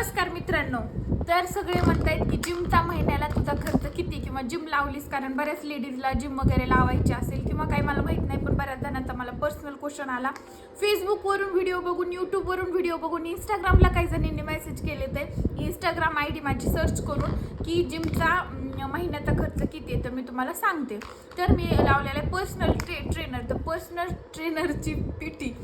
नमस्कार मित्रांनो. तर सगळे म्हणतायत की जिमचा महिन्याला तुझा खर्च किती किंवा जिम लावलीस? कारण बऱ्याच लेडीजला जिम वगैरे लावायची असेल किंवा काही मला माहीत नाही पण बऱ्याच जणांचा मला पर्सनल क्वेश्चन आला. फेसबुकवरून व्हिडिओ बघून यूट्यूबवरून व्हिडिओ बघून इंस्टाग्रामला काही जणांनी मेसेज केले तर इंस्टाग्राम आय डी माझी सर्च करून की जिमचा महिन्याचा खर्च किती आहे तर मी तुम्हाला सांगते. तर मी लावलेला आहे पर्सनल ट्रे ट्रेनर तर पर्सनल ट्रेनरची पी टी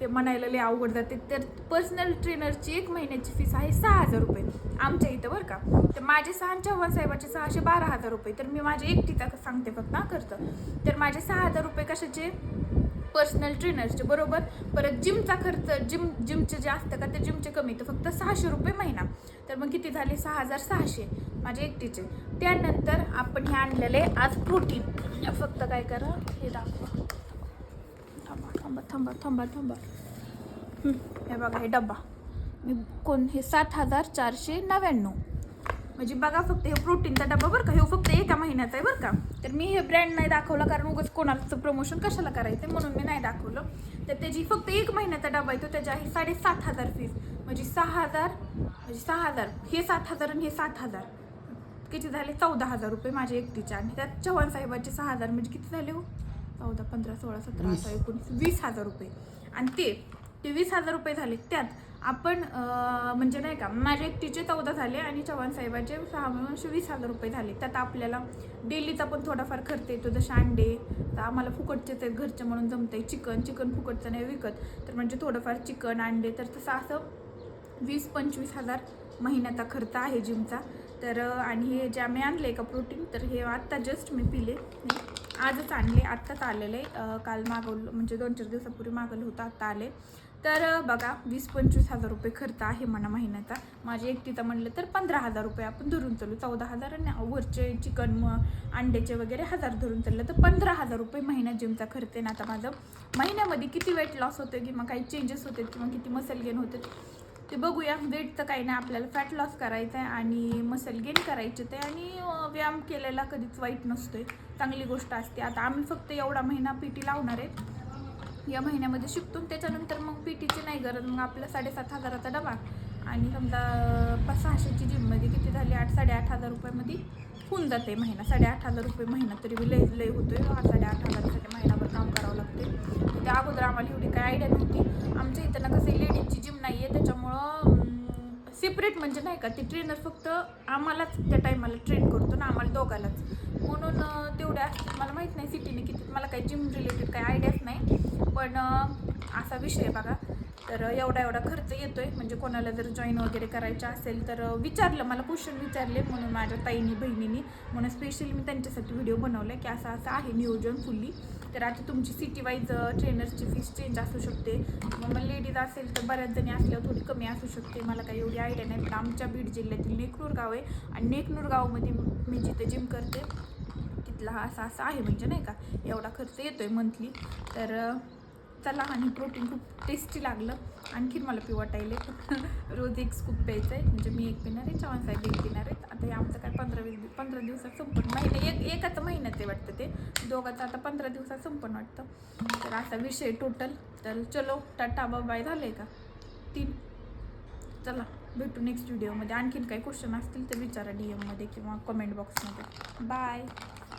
ते म्हणायला लय अवघड जाते. तर पर्सनल ट्रेनरची एक महिन्याची फीस आहे सहा हजार रुपये. आमच्या इथं बरं का. तर माझे सहा चव्हाण साहेबाचे सहाशे बारा हजार रुपये. तर मी माझ्या एकटीचा सांगते फक्त ना खर्च तर माझे सहा हजार रुपये कशाचे? पर्सनल ट्रेनरचे बरोबर? परत जिमचा खर्च जिम जिमचे जे असतं का ते जिमचे कमी. तर फक्त सहाशे रुपये महिना. तर मग किती झाले? सहा हजार सहाशे. माझे एकटीचे. त्यानंतर आपण हे आणलेले आज प्रोटीन फक्त काय करा हे दाखवा. थांबा थांबा थांबा थांबा थांबा. हे बघा हे डब्बा. मी कोण? हे सात हजार चारशे नव्याण्णव. म्हणजे बघा फक्त हे प्रोटीनचा डबा बरं का? हे फक्त एका महिन्याचा आहे बरं का? तर मी हे ब्रँड नाही दाखवलं कारण उगाच कोणाचं प्रमोशन कशाला करायचं म्हणून मी नाही दाखवलं. तर त्याची फक्त एक महिन्याचा डबा आहे तो त्याच्या आहे साडेसात हजार फीस म्हणजे सहा हजार म्हणजे सहा हजार. हे सात हजार आणि हे सात हजार. किती झाले? चौदा हजार रुपये माझ्या एकटीचे. आणि त्यात चव्हाण साहेबाचे सहा हजार. म्हणजे किती झाले हो? चौदा पंधरा सोळा सतरा अठरा एकोणीस वीस हजार रुपये. आणि ते ते वीस हजार रुपये झाले. त्यात आपण म्हणजे नाही का माझ्या एकटीचे चौदा झाले आणि चव्हाण साहेबाचे सहा मिळून असे वीस हजार रुपये झाले. त्यात आपल्याला डेलीचा पण थोडाफार खर्च येतो. जसे अंडे तर आम्हाला फुकटचेच आहेत घरचे म्हणून जमतंय. चिकन चिकन फुकटचं नाही विकत. तर म्हणजे थोडंफार चिकन अंडे तर तसं असं वीस पंचवीस हजार महिन्याचा खर्च आहे जिमचा. तर आणि हे जे आम्ही आणले का प्रोटीन तर हे आत्ता जस्ट मी पिले. आजच आणले आत्ताच आलेले. काल मागवलं म्हणजे दोन चार दिवसापूर्वी मागवलं होतं आत्ता आले. तर बघा वीस पंचवीस हजार रुपये खर्च आहे म्हणा महिन्याचा. माझ्या एकटीचा म्हणलं तर पंधरा हजार रुपये आपण धरून चालू चौदा हजार आणि वरचे चिकन म अंड्याचे वगैरे हजार धरून चाललं. तर पंधरा हजार रुपये महिन्यात जिमचा खर्च आहे ना आता माझं. महिन्यामध्ये किती वेट लॉस होतं किंवा काही चेंजेस होते किंवा किती मसल गेन होते ते बघूया. वेट तर काही नाही आपल्याला फॅट लॉस करायचं आहे आणि मसल गेन करायचे ते आणि व्यायाम केलेला कधीच वाईट नसतोय. चांगली गोष्ट असते. आता आम्ही फक्त एवढा महिना पी टी लावणार आहे. या महिन्यामध्ये शिकतो त्याच्यानंतर मग पी टीची नाही गरज. मग आपला साडेसात हजाराचा डबा आणि समजा पाच सहाशेची जिममध्ये किती झाली? आठ साडेआठ हजार रुपयामध्ये होऊन जाते महिना. साडेआठ हजार रुपये महिना तरी बी लय लय होतोय. आठ साडेआठ हजारासाठी महिनाभर काम करावं लागते त्या अगोदर आम्हाला एवढी काय आयडिया नव्हती. आमच्या इथं ना कसं लेडीजची जिम नाही आहे त्याच्यामुळं सेपरेट म्हणजे नाही का ते ट्रेनर फक्त आम्हालाच त्या टायमाला ट्रेन करतो ना आम्हाला दोघालाच. म्हणून तेवढ्या असतात. मला माहीत नाही सिटीने किती मला काही जिम रिलेटेड काही आयडियाच नाही. पण असा विषय आहे बघा. तर एवढा एवढा खर्च येतोय. म्हणजे कोणाला जर जॉईन वगैरे करायचं असेल तर विचारलं मला क्वेश्चन विचारले म्हणून माझ्या ताईनी बहिणीनी. म्हणून स्पेशली मी त्यांच्यासाठी व्हिडिओ बनवला की असं असं आहे नियोजन फुल्ली तर आता तुमची सिटी वाईज ट्रेनरची फीस चेंज असू शकते. मग लेडीज असेल तर बऱ्याच जणी असल्यावर थोडी कमी असू शकते. मला काही एवढी आयडिया नाही पण आमच्या बीड जिल्ह्यातील नेकनूर गाव आहे. आणि नेकनूर गावामध्ये मी जिथे जिम करते तिथला हा असा असा आहे म्हणजे नाही का? एवढा खर्च येतोय मंथली तर चला आणि प्रोटीन खूप टेस्टी लागलं. आणखीन मला पिऊ वाटायले रोज एक स्कूप प्यायचं आहे म्हणजे मी एक पिणार आहे चव्हाण साहेब एक पिणार आहेत. आता हे आमचं काय पंधरा वीस दिवस पंधरा दिवसात संपूर्ण महिना एक एकाच महिन्यात ते वाटतं ते. दोघाचं आता पंधरा दिवसात संपूर्ण वाटतं. तर असा विषय टोटल तर चलो टाटा बाय झाले का? तीन. चला भेटू नेक्स्ट व्हिडिओमध्ये आणखीन काही क्वेश्चन असतील तर विचारा डी एममध्ये किंवा कमेंट बॉक्समध्ये बाय